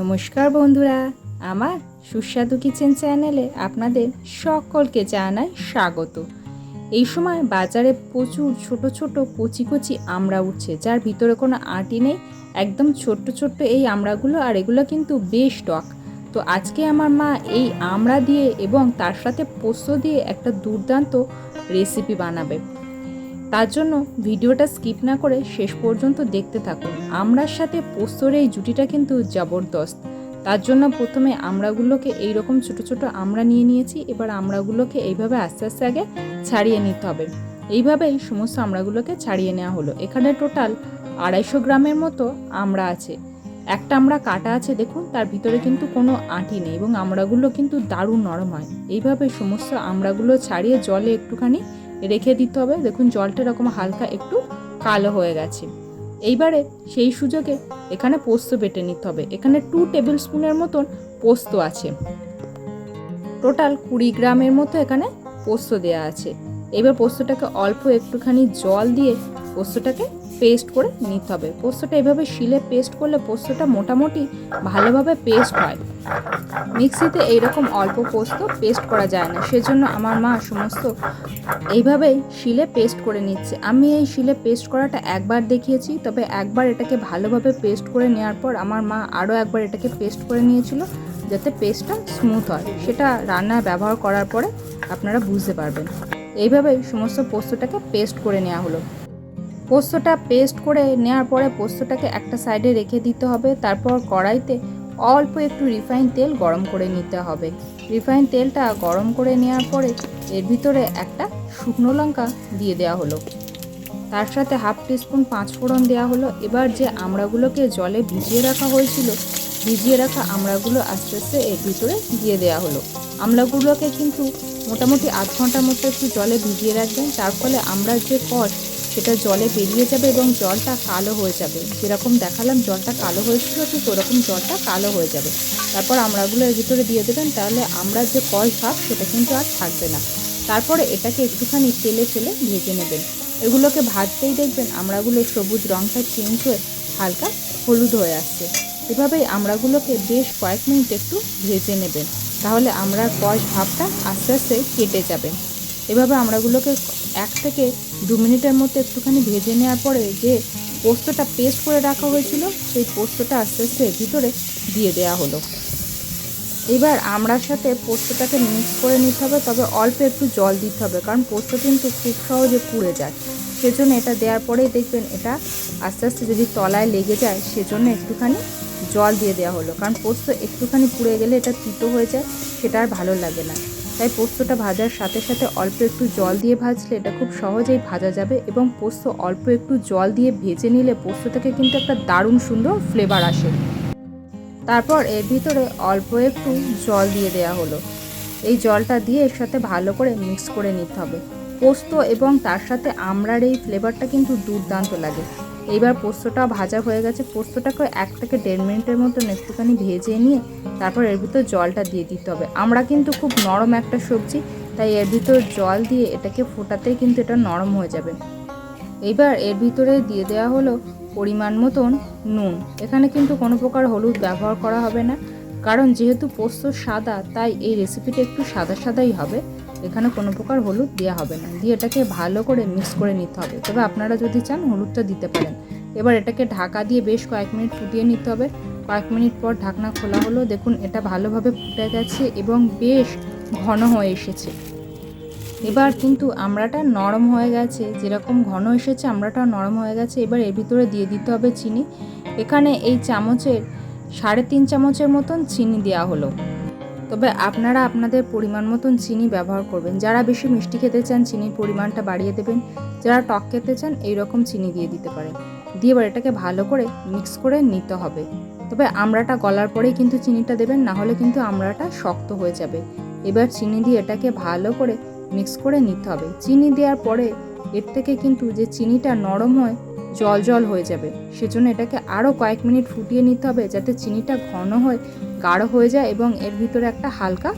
নমস্কার বন্ধুরা, আমার সুস্বাদু কিচেন চ্যানেলে আপনাদের সকলকে জানাই স্বাগত। এই সময় বাজারে প্রচুর ছোট ছোট কচি কচি আমড়া উঠছে, যার ভিতরে কোনো আটি নেই, একদম ছোট্ট ছোট্ট এই আমড়াগুলো, আর এগুলো কিন্তু বেশ টক। তো আজকে আমার মা এই আমড়া দিয়ে এবং তার সাথে পোস্ত দিয়ে একটা দুর্দান্ত রেসিপি বানাবে। তার জন্য ভিডিওটা স্কিপ না করে শেষ পর্যন্ত দেখতে থাকুন। আমড়ার সাথে পোস্তর এই জুটিটা কিন্তু জবরদস্ত। তার জন্য প্রথমে আমড়াগুলোকে এইরকম ছোট ছোট আমড়া নিয়ে নিয়েছি, এবার আমড়াগুলোকে এইভাবে আস্তে আস্তে আগে ছাড়িয়ে নিতে হবে। এইভাবেই সমস্ত আমড়াগুলোকে ছাড়িয়ে নেওয়া হলো। এখানে টোটাল আড়াইশো গ্রামের মতো আমড়া আছে। একটা আমরা কাটা আছে, দেখুন, তার ভিতরে কিন্তু কোনো আঁটি নেই এবং আমড়াগুলো কিন্তু দারুণ নরম হয়। এইভাবে সমস্ত আমড়াগুলো ছাড়িয়ে জলে একটুখানি রেখে দিতে হবে। দেখুন, জলটা এরকম হালকা একটু কালো হয়ে গেছে। এইবারে সেই সুযোগে এখানে পোস্ত বেটে নিতে হবে। এখানে টু টেবিল স্পুনের মতন পোস্ত আছে। টোটাল কুড়ি গ্রামের মতো এখানে পোস্ত দেওয়া আছে। এবার পোস্তটাকে অল্প একটুখানি জল দিয়ে পোস্তটাকে পেস্ট করে নিতে হবে। পোস্তটা এভাবে শিলে পেস্ট করলে পোস্তটা মোটামুটি ভালোভাবে পেস্ট হয়। মিক্সিতে এইরকম অল্প পোস্ত পেস্ট করা যায় না। সেজন্য আমার মা সমস্ত এইভাবেই শিলে পেস্ট করে নিচ্ছে। আমি এই শিলে পেস্ট করাটা একবার দেখিয়েছি, তবে একবার এটাকে ভালোভাবে পেস্ট করে নেওয়ার পর আমার মা আরও একবার এটাকে পেস্ট করে নিয়েছিল, যাতে পেস্টটা স্মুথ হয়। সেটা রান্নায় ব্যবহার করার পরে আপনারা বুঝতে পারবেন। এইভাবেই সমস্ত পোস্তটাকে পেস্ট করে নেওয়া হলো। পোস্তটা পেস্ট করে নেওয়ার পরে পোস্তটাকে একটা সাইডে রেখে দিতে হবে। তারপর কড়াইতে অল্প একটু রিফাইন তেল গরম করে নিতে হবে। রিফাইন তেলটা গরম করে নেওয়ার পরে এর ভিতরে একটা শুকনো লঙ্কা দিয়ে দেওয়া হলো। তার সাথে হাফ টিস্পুন পাঁচ ফোড়ন দেওয়া হলো। এবার যে আমড়াগুলোকে জলে ভিজিয়ে রাখা হয়েছিল, ভিজিয়ে রাখা আমড়াগুলো আস্তে আস্তে এর ভিতরে দিয়ে দেওয়া হলো। আমড়াগুলোকে কিন্তু মোটামুটি আধ ঘণ্টার মতো একটু জলে ভিজিয়ে রাখবেন। তার ফলে আমড়ার যে কষ সেটা জলে বেরিয়ে যাবে এবং জলটা কালো হয়ে যাবে। যেরকম দেখালাম, জলটা কালো হয়েছিল, ঠিক ওরকম জলটা কালো হয়ে যাবে। তারপর আমড়াগুলো এর ভিতরে দিয়ে দেবেন, তাহলে আমরা যে কষ ভাব সেটা কিন্তু আর থাকবে না। তারপরে এটাকে একটুখানি তেলে ফেলে ভেজে নেবেন। এগুলোকে ভাজতেই দেখবেন আমড়াগুলো সবুজ রঙটা চেঞ্জ হয়ে হালকা হলুদ হয়ে আসছে। এভাবেই আমড়াগুলোকে বেশ কয়েক মিনিট একটু ভেজে নেবেন। তাহলে আমড়ার কষ ভাবটা আস্তে আস্তে কেটে যাবে। এভাবে আমড়াগুলোকে এক থেকে দু মিনিটের মধ্যে একটুখানি ভেজে নেওয়ার পরে যে পোস্তটা পেস্ট করে রাখা হয়েছিল, সেই পোস্তটা আস্তে আস্তে ভিতরে দিয়ে দেওয়া হলো। এবার আমড়ার সাথে পোস্তটাকে মিক্স করে নিতে হবে, তবে অল্প একটু জল দিতে হবে, কারণ পোস্ত কিন্তু খুব সহজে পুড়ে যায়। সেজন্য এটা দেওয়ার পরেই দেখবেন এটা আস্তে আস্তে যদি তলায় লেগে যায়, সেজন্য একটুখানি জল দিয়ে দেওয়া হলো। কারণ পোস্ত একটুখানি পুড়ে গেলে এটা তিতো হয়ে যায়, সেটা আর ভালো লাগে না। তাই পোস্তটা ভাজার সাথে সাথে অল্প একটু জল দিয়ে ভাজলে এটা খুব সহজেই ভাজা যাবে এবং পোস্ত অল্প একটু জল দিয়ে ভেজে নিলে পোস্ত থেকে কিন্তু একটা দারুণ সুন্দর ফ্লেভার আসে। তারপর এর ভিতরে অল্প একটু জল দিয়ে দেওয়া হলো। এই জলটা দিয়ে এর সাথে ভালো করে মিক্স করে নিতে হবে। পোস্ত এবং তার সাথে আমড়ার এই ফ্লেভারটা কিন্তু দুর্দান্ত লাগে। এইবার পোস্তটা ভাজা হয়ে গেছে। পোস্তটাকে এক থেকে দেড় মিনিটের মতন একটুখানি ভেজে নিয়ে তারপর এর ভিতর জলটা দিয়ে দিতে হবে। আমরা কিন্তু খুব নরম একটা সবজি, তাই এর ভিতর জল দিয়ে এটাকে ফোটাতেই কিন্তু এটা নরম হয়ে যাবে। এইবার এর ভিতরে দিয়ে দেওয়া হলো পরিমাণ মতন নুন। এখানে কিন্তু কোনো প্রকার হলুদ ব্যবহার করা হবে না, কারণ যেহেতু পোস্ত সাদা, তাই এই রেসিপিটা একটু সাদা সাদাই হবে। এখানে কোনো প্রকার হলুদ দেওয়া হবে না। দিয়ে এটাকে ভালো করে মিক্স করে নিতে হবে। তবে আপনারা যদি চান হলুদটা দিতে পারেন। এবার এটাকে ঢাকা দিয়ে বেশ কয়েক মিনিট ফুটিয়ে নিতে হবে। কয়েক মিনিট পর ঢাকনা খোলা হলো। দেখুন, এটা ভালোভাবে ফুটে গেছে এবং বেশ ঘন হয়ে এসেছে। এবার কিন্তু আমড়াটা নরম হয়ে গেছে। যেরকম ঘন এসেছে, আমড়াটাও নরম হয়ে গেছে। এবার এর ভিতরে দিয়ে দিতে হবে চিনি। এখানে এই চামচের সাড়ে তিন চামচের মতন চিনি দেওয়া হলো। তবে আপনারা আপনাদের পরিমাণ মতন চিনি ব্যবহার করবেন। যারা বেশি মিষ্টি খেতে চান, চিনির পরিমাণটা বাড়িয়ে দেবেন। যারা টক খেতে চান এই রকম চিনি দিয়ে দিতে পারেন। দিয়ে এবার এটাকে ভালো করে মিক্স করে নিতে হবে। তবে আমড়াটা গলার পরেই কিন্তু চিনিটা দেবেন, না হলে কিন্তু আমড়াটা শক্ত হয়ে যাবে। এবার চিনি দিয়ে এটাকে ভালো করে মিক্স করে নিতে হবে। চিনি দেওয়ার পরে এর থেকে কিন্তু যে চিনিটা নরম হয়, জল জল হয়ে যাবে। সেজন্য এটাকে আরও কয়েক মিনিট ফুটিয়ে নিতে হবে যাতে চিনিটা ঘন হয়ে। গাঢ় হয়ে যায় এবং এর ভিতরে একটা হালকা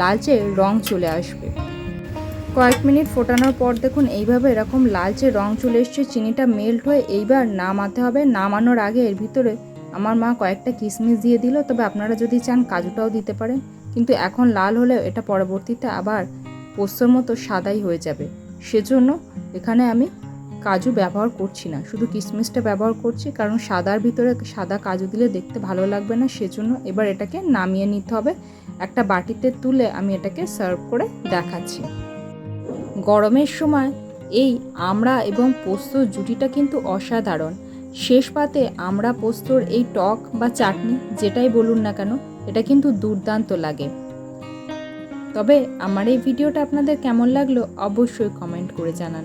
লালচে রং চলে আসবে। কয়েক মিনিট ফোটানোর পর দেখুন এইভাবে এরকম লালচে রং চলে এসছে, চিনিটা মেল্ট হয়ে এইবার নামাতে হবে। নামানোর আগে এর ভিতরে আমার মা কয়েকটা কিশমিশ দিয়ে দিল। তবে আপনারা যদি চান কাজুটাও দিতে পারেন। কিন্তু এখন লাল হলেও এটা পরবর্তীতে আবার পোস্তর মতো সাদাই হয়ে যাবে। সেজন্য এখানে আমি কাজু ব্যবহার করছি না। শুধু কিশমিশটা ব্যবহার করছি, কারণ সাদার ভিতরে সাদা কাজু দিলে দেখতে ভালো লাগবে না, সেজন্য এবার এটাকে নামিয়ে নিতে হবে। একটা বাটিতে তুলে আমি এটাকে সার্ভ করে দেখাচ্ছি। গরমের সময় এই আমড়া এবং পোস্ত জুটিটা কিন্তু অসাধারণ। শেষ পাতে আমড়া পোস্তর এই টক বা চাটনি যেটাই বলুন না কেন, এটা কিন্তু দুর্দান্ত লাগে। তবে আমার এই ভিডিওটা আপনাদের কেমন লাগল অবশ্যই কমেন্ট করে জানান।